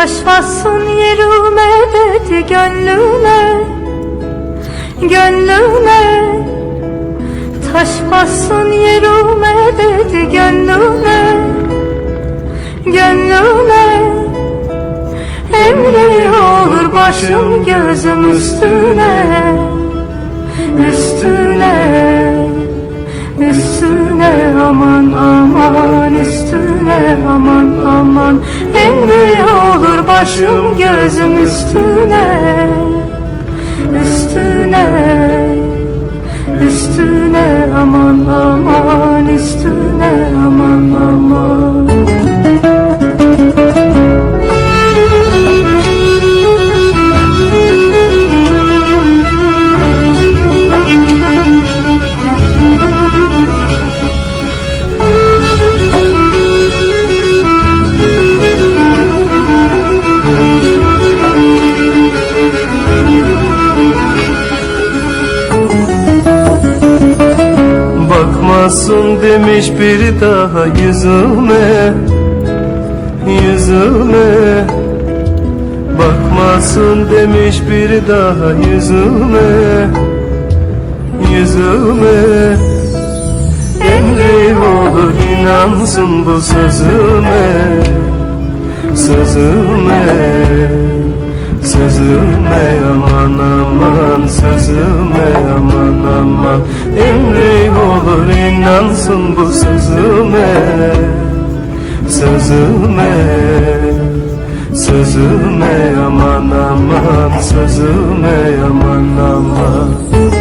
Taş bassın yerime dedi gönlüme. Gönlüme. Taş bassın yerime dedi gönlüme. Gönlüme. Emri olur başım gözüm üstüne. Üstüne. Üstüne aman aman üstüne aman aman başım gözüm üstüne Bakmazsın demiş bir daha yüzüme Yüzüme. Bakmazsın demiş bir daha yüzüme Yüzüme. Emri olur inansın bu sözüme Sözüme Sözüme. Aman Sözüme aman aman. Emri olur inansın bu sözüme. Sözüme Sözüme aman aman. Sözüme aman aman